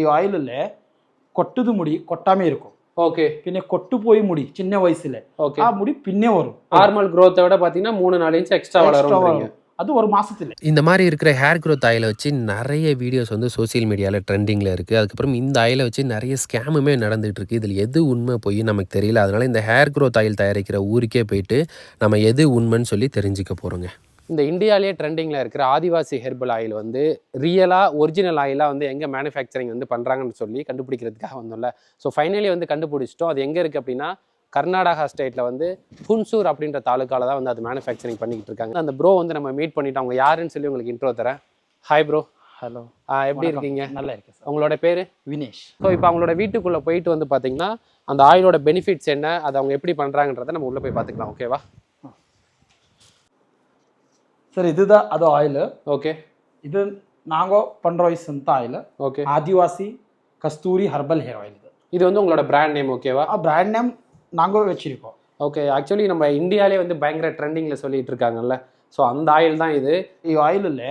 ഈ கொட்டுது முடி മുടി இருக்கும். ஓகே ஓகே கொட்டு போய் முடி சின்ன வயசுல. ஓகே ആ മുടി പിന്നെ വരും நார்மல் growth விட பார்த்தீங்கன்னா மூணு நாலு இன்ச் எக்ஸ்ட்ரா வளரும் அது ஒரு മാസത്തില് இந்த மாதிரி இருக்கிற ஹேர் க்ரோத் ஆயில வச்சு நிறைய வீடியோஸ் வந்து சோஷியல் மீடியாவில் ட்ரெண்டிங்கில் இருக்குது அதுக்கப்புறம் இந்த ஆயிலை வச்சு நிறைய ஸ்கேமுமே நடந்துகிட்டு இருக்குது இதில் எது உண்மை போய் நமக்கு தெரியல. அதனால் இந்த ஹேர் க்ரோத் ஆயில் தயாரிக்கிற ஊருக்கே போயிட்டு நம்ம எது உண்மைன்னு சொல்லி தெரிஞ்சுக்க போகிறோங்க இந்த இந்தியாவிலேயே ட்ரெண்டிங்கில் இருக்கிற ஆதிவாசி ஹெர்பல் ஆயில் வந்து ரியலாக ஒரிஜினல் ஆயிலாக வந்து எங்கே மேனுஃபேக்சரிங் வந்து பண்ணுறாங்கன்னு சொல்லி கண்டுபிடிக்கிறதுக்காக வந்தோம்ல. ஸோ ஃபைனலி வந்து கண்டுபிடிச்சிட்டோம். அது எங்கே இருக்குது அப்படின்னா கர்நாடகா ஸ்டேட்டில் வந்து ஹுன்சூர் அப்படின்ற தாலுக்கால தான் வந்து அது மேனுஃபேக்சரிங் பண்ணிக்கிட்டு இருக்காங்க. அந்த ப்ரோ வந்து நம்ம மீட் பண்ணிட்டோம். அவங்க யாருன்னு சொல்லி உங்களுக்கு இன்ட்ரோ தரேன். ஹாய் ப்ரோ ஹலோ எப்படி இருக்கீங்க? நல்லா இருக்கு சார் உங்களோட பேர்? வினேஷ். ஸோ இப்போ அவங்களோட வீட்டுக்குள்ளே போயிட்டு வந்து பார்த்தீங்கன்னா அந்த ஆயிலோட பெனிஃபிட்ஸ் என்ன அதை அவங்க எப்படி பண்ணுறாங்கன்றதை நம்ம உள்ளே போய் பார்த்துக்கலாம் ஓகேவா சார் இதுதான் அது ஆயில் ஓகே. இது நாங்கள் வயசு சொந்த oil okay. Adivasi Kasturi herbal hair oil இது. வந்து உங்களோட பிராண்ட் நேம் ஓகேவா பிராண்ட் நேம் நாங்கள் வச்சுருக்கோம். ஓகே ஆக்சுவலி நம்ம இந்தியாவிலே வந்து பயங்கர ட்ரெண்டிங்கில் சொல்லிட்டு இருக்காங்கல்ல. ஸோ அந்த ஆயில் தான் இது. ഈ ഓയിലില്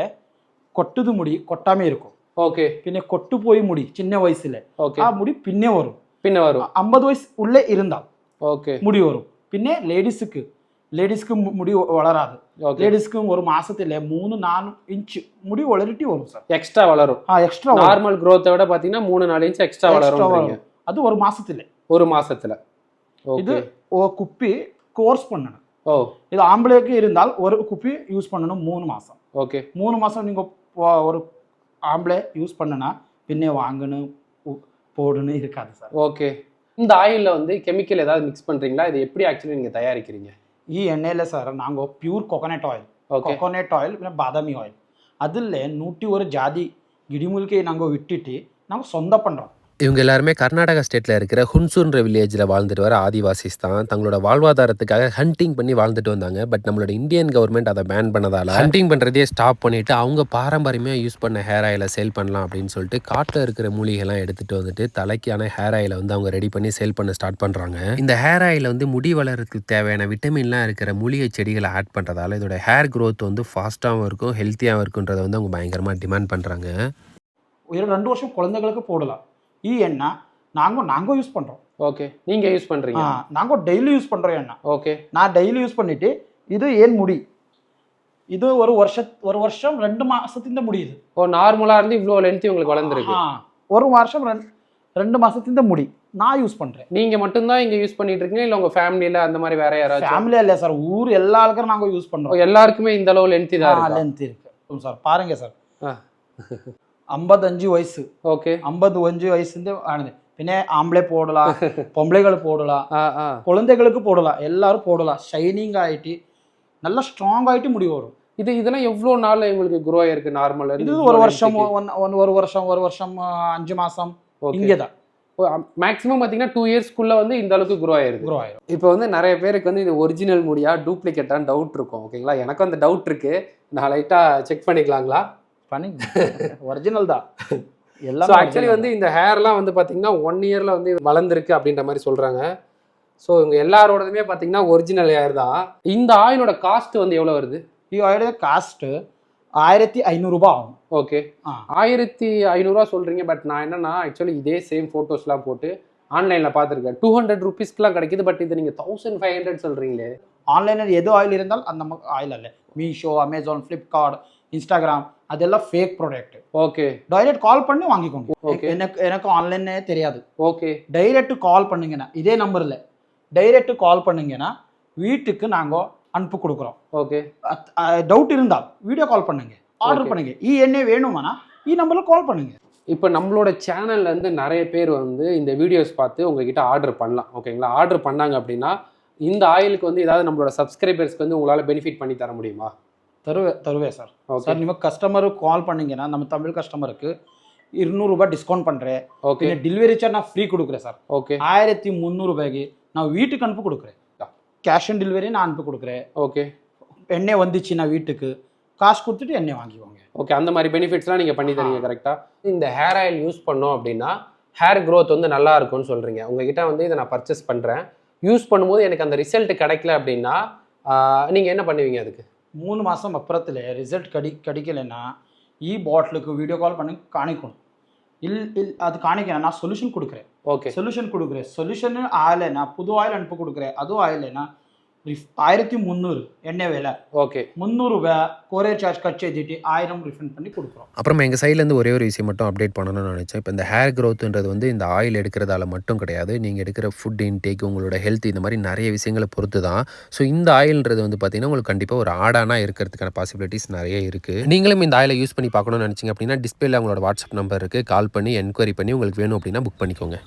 കൊട്ടത് മുടി കൊട്ടാമേ ഇരിക്കും ஓகே പിന്നെ കൊട്ടുപോയി മുടി ചിന്ന വയസ്സിലെ ഓക്കെ ആ முடி பின்னே வரும். பின்ன வரும். ஐம்பது வயசு உள்ளே இருந்தால் ஓகே முடி வரும். பின்னே லேடிஸுக்கு மு- முடி வளராது. லேடிஸ்க்கு ஒரு மாசத்துல மூணு நாலு இன்ச் முடி வளரிட்டி வரும் சார் எக்ஸ்ட்ரா வளரும். ஆ எக்ஸ்ட்ரா நார்மல் growth-அ விட பார்த்தீங்கன்னா மூணு நாலு இன்ச் எக்ஸ்ட்ரா வளரும் அது ஒரு மாசத்துல. ஒரு மாசத்துல. இது ஒரு குப்பி கோர்ஸ் பண்ணணும். ஓ. இது ஆம்பளைக்கு இருந்தால் ஒரு குப்பி யூஸ் பண்ணணும் மூணு மாசம். ஓகே மூணு மாசம் நீங்க ஒரு ஆம்பளை யூஸ் பண்ணுனா பின்னே வாங்கணும் போடணும் இருக்காது சார் ஓகே இந்த ஆயிலில் வந்து கெமிக்கல் ஏதாவது மிக்ஸ் பண்ணுறீங்களா இது எப்படி ஆக்சுவலி நீங்கள் தயாரிக்கிறீங்க? ಈ ಎಣ್ಣೆಯಲ್ಲೇ ಸರ್ ನಾವು pure coconut oil coconut oil പിന്നെ ಬಾದಾಮಿ ಆಯಿಲ್ അതിലെ നൂറ്റി ഒരു ജാതി ഗിടിമൂലിക്ക് ഞങ്ങൾ ഇട്ടിട്ട് ನಾವು സൊന്ത പണ്ടോം இவங்க எல்லாருமே கர்நாடகா ஸ்டேட்டில் இருக்கிற ஹுன்சூன்ற வில்லேஜில் வாழ்ந்துட்டு வர ஆதிவாசிஸ் தான். தங்களோட வாழ்வாதாரத்துக்காக ஹண்டிங் பண்ணி வாழ்ந்துட்டு வந்தாங்க. பட் நம்மளோட இந்தியன் கவர்மெண்ட் அதை பேன் பண்ணதால ஹண்டிங் பண்ணுறதே ஸ்டாப் பண்ணிட்டு அவங்க பாரம்பரியமாக யூஸ் பண்ண ஹேர் ஆயிலை சேல் பண்ணலாம் அப்படின்னு சொல்லிட்டு காட்டில் இருக்கிற மூலிகைலாம் எடுத்துட்டு வந்துட்டு தலைக்கான ஹேர் ஆயிலை வந்து அவங்க ரெடி பண்ணி சேல் பண்ண ஸ்டார்ட் பண்ணுறாங்க இந்த ஹேர் ஆயில வந்து முடி வளர்றதுக்கு தேவையான விட்டமின்லாம் இருக்கிற மூலிகை செடிகளை ஆட் பண்ணுறதால இதோட ஹேர் க்ரோத் வந்து ஃபாஸ்ட்டாகவும் இருக்கும் ஹெல்த்தியாகவும் இருக்குன்றதை வந்து அவங்க பயங்கரமாக டிமாண்ட் பண்ணுறாங்க ஒரு ரெண்டு வருஷம் குழந்தைகளுக்கு போடலாம். ஈ எண்ணெய் நாங்கள் நாங்கள் யூஸ் பண்ணுறோம் ஓகே. நீங்கள் யூஸ் பண்ணுறீங்க நாங்கள் டெய்லி யூஸ் பண்ணுறோம் எண்ணெய் ஓகே. நான் டெய்லி யூஸ் பண்ணிவிட்டு இது ஏன் முடி? இது ஒரு வருஷ ஒரு வருஷம் ரெண்டு மாதத்துலேருந்து முடியுது. ஓ நார்மலாக இருந்து இவ்வளோ லென்த்து உங்களுக்கு வளர்ந்துருக்கு. ஒரு வருஷம் ரெண்டு மாதத்துலேருந்து முடி. நான் யூஸ் பண்ணுறேன் நீங்கள் மட்டும்தான் இங்கே யூஸ் பண்ணிட்டு இருக்கீங்க உங்கள் ஃபேமிலியில் அந்த மாதிரி வேறு யாராவது ஃபேமிலியாக இல்லை சார். ஊர் எல்லா ஆளுக்கும் நாங்கள் யூஸ் பண்ணுறோம் எல்லாருக்குமே இந்த அளவு லென்த் தான் லென்த் இருக்கு? சார் பாருங்கள் சார். ஓகே. ஐம்பது அஞ்சு வயசுந்து ஆனது. பின்ன ஆம்பளை போடலாம் பொம்பளைகள் போடலாம் ஆ ஆ. குழந்தைகளுக்கு போடலாம் எல்லாரும் போடலாம். ஷைனிங் ஆயிட்டு நல்லா ஸ்ட்ராங் ஆயிட்டு முடி வரும். இது இதெல்லாம் எவ்வளோ நாள் உங்களுக்கு க்ரோ ஆயிருக்கு நார்மல் இது ஒரு வருஷம் ஒன் ஒரு வருஷம் ஒரு வருஷம் அஞ்சு மாசம். இங்கே தான் மேக்ஸிமம் பார்த்தீங்கன்னா டூ இயர்ஸ்க்குள்ள வந்து இந்த அளவுக்கு க்ரோ ஆயிருக்கு க்ரோ ஆயிரும். இப்போ வந்து நிறைய பேருக்கு வந்து இது ஒரிஜினல் முடியா டூப்ளிகேட்டான்னு டவுட் இருக்கும் ஓகேங்களா எனக்கும் அந்த டவுட் இருக்கு. நான் லைட்டாக செக் பண்ணிக்கலாங்களா? பண்ணி ஒரிஜினல் தான். எல்லாம் ஆக்சுவலி வந்து இந்த ஹேர்லாம் வந்து பார்த்தீங்கன்னா ஒன் இயரில் வந்து வளர்ந்துருக்கு அப்படின்ற மாதிரி சொல்கிறாங்க ஸோ இவங்க எல்லாரோடதுமே பார்த்தீங்கன்னா ஒரிஜினல் ஹேர் தான். இந்த ஆயிலோட காஸ்ட் வந்து எவ்வளோ வருது? ஆயிலோட காஸ்ட்டு ஆயிரத்தி ஐநூறுரூபா ஆகும். ஓகே ஆயிரத்தி ஐநூறுரூவா சொல்கிறீங்க பட் நான் என்னன்னா ஆக்சுவலி இதே சேம் ஃபோட்டோஸ்லாம் போட்டு ஆன்லைனில் பார்த்துருக்கேன். டூ ஹண்ட்ரட் ருபீஸ்க்குலாம் கிடைக்குது பட் இது நீங்கள் தௌசண்ட் ஃபைவ் ஹண்ட்ரட் சொல்கிறீங்களே ஆன்லைனில் எது ஆயில் இருந்தாலும் அந்த ஆயில் அல்ல. மீஷோ அமேசான் ஃப்ளிப்கார்ட் இன்ஸ்டாகிராம் அதெல்லாம் fake product okay direct call பண்ணி வாங்கிக்கோங்க. Okay. எனக்கு எனக்கு ஆன்லைனே தெரியாது. ஓகே டைரக்ட் கால் பண்ணுங்கன்னா இதே நம்பரில் டைரக்ட் கால் பண்ணுங்கன்னா வீட்டுக்கு நாங்கள் அனுப்பி கொடுக்குறோம். ஓகே டவுட் இருந்தால் வீடியோ கால் பண்ணுங்க. ஆர்டர். பண்ணுங்க. ஈ எண்ணெய் வேணுமானா ஈ நம்பரில் கால் பண்ணுங்க. இப்போ நம்மளோட சேனல்ல இருந்து நிறைய பேர் வந்து இந்த வீடியோஸ் பார்த்து உங்ககிட்ட ஆர்டர் பண்ணலாம். ஓகேங்களா ஆர்டர் பண்ணாங்க அப்படின்னா இந்த ஆயிலுக்கு வந்து ஏதாவது நம்மளோட சப்ஸ்கிரைபர்ஸ்க்கு வந்து உங்களால் பெனிஃபிட் பண்ணி தர முடியுமா? தருவே தருவே சார் ஓகே சார் ನಿಮಗೆ ಕಸ್ಟಮರ್ ಕಾಲ್ பண்ணீங்கன்னா நம்ம தமிழ் கஸ்டமருக்கு இருநூறுபா டிஸ்கவுண்ட் பண்ணுறேன் ஓகே பின்ன டெலிவரி சார்ஜ் நான் ஃப்ரீ கொடுக்குறேன் சார் ஓகே ஆயிரத்தி முந்நூறுபாய்க்கு நான் வீட்டுக்கு அனுப்பி கொடுக்குறேன் கேஷ் ஆன் டெலிவரி நான் அனுப்பி கொடுக்குறேன் ஓகே எண்ணெய் வந்துச்சு நான் வீட்டுக்கு காசு கொடுத்துட்டு எண்ணெய் வாங்கிக்கோங்க ஓகே அந்த மாதிரி பெனிஃபிட்ஸ்லாம் நீங்கள் பண்ணி தரீங்க கரெக்டாக இந்த ஹேர் ஆயில் யூஸ் பண்ணோம் அப்படின்னா ஹேர் growth வந்து நல்லா இருக்கும்னு சொல்கிறீங்க உங்ககிட்ட வந்து இதை நான் பர்ச்சேஸ் பண்ணுறேன் யூஸ் பண்ணும்போது எனக்கு அந்த ரிசல்ட் கிடைக்கல அப்படின்னா நீங்கள் என்ன பண்ணுவீங்க அதுக்கு மூணு மாதம் அப்புறத்தில் ரிசல்ட் கடி கிடைக்கலைன்னா ஈ பாட்டிலுக்கு வீடியோ கால் பண்ணி காணிக்கணும். இல் இல் அது காணிக்கிறேன் நான் சொல்யூஷன் கொடுக்குறேன். ஓகே சொல்யூஷன் கொடுக்குறேன். சொல்யூஷன் ஆயிலனா புது ஆயில் அனுப்ப கொடுக்குறேன். அதுவும் ஆயிலனா ஆயிரத்தி முந்நூறு எண்ணெய் விலை. ஓகே முந்நூறு கொரியர் சார்ஜ் கட் செய்துட்டு ஆயிரம் ரிஃபண்ட் பண்ணி கொடுக்குறோம். அப்புறமா எங்கள் சைட்லேருந்து ஒரே ஒரு விஷயம் மட்டும் அப்டேட் பண்ணணும்னு நினச்சேன். இப்போ இந்த ஹேர் க்ரோத்துன்றது வந்து இந்த ஆயில் எடுக்கிறதால மட்டும் கிடையாது. நீங்கள் எடுக்கிற ஃபுட் இன்டேக் உங்களோட ஹெல்த் இந்த மாதிரி நிறைய விஷயங்களை பொறுத்து தான். ஸோ இந்த ஆயில்ன்றது வந்து பார்த்தீங்கன்னா உங்களுக்கு கண்டிப்பாக ஒரு ஆடானா இருக்கிறதுக்கான பாசிபிலிட்டிஸ் நிறைய இருக்குது நீங்களும் இந்த ஆயிலை யூஸ் பண்ணி பார்க்கணும்னு நினச்சிங்க அப்படின்னா டிஸ்பிளேல உங்களோட வாட்ஸ்அப் நம்பர் இருக்குது கால் பண்ணி என்கொயரி பண்ணி உங்களுக்கு வேணும் அப்படின்னா புக் பண்ணிக்கோங்க.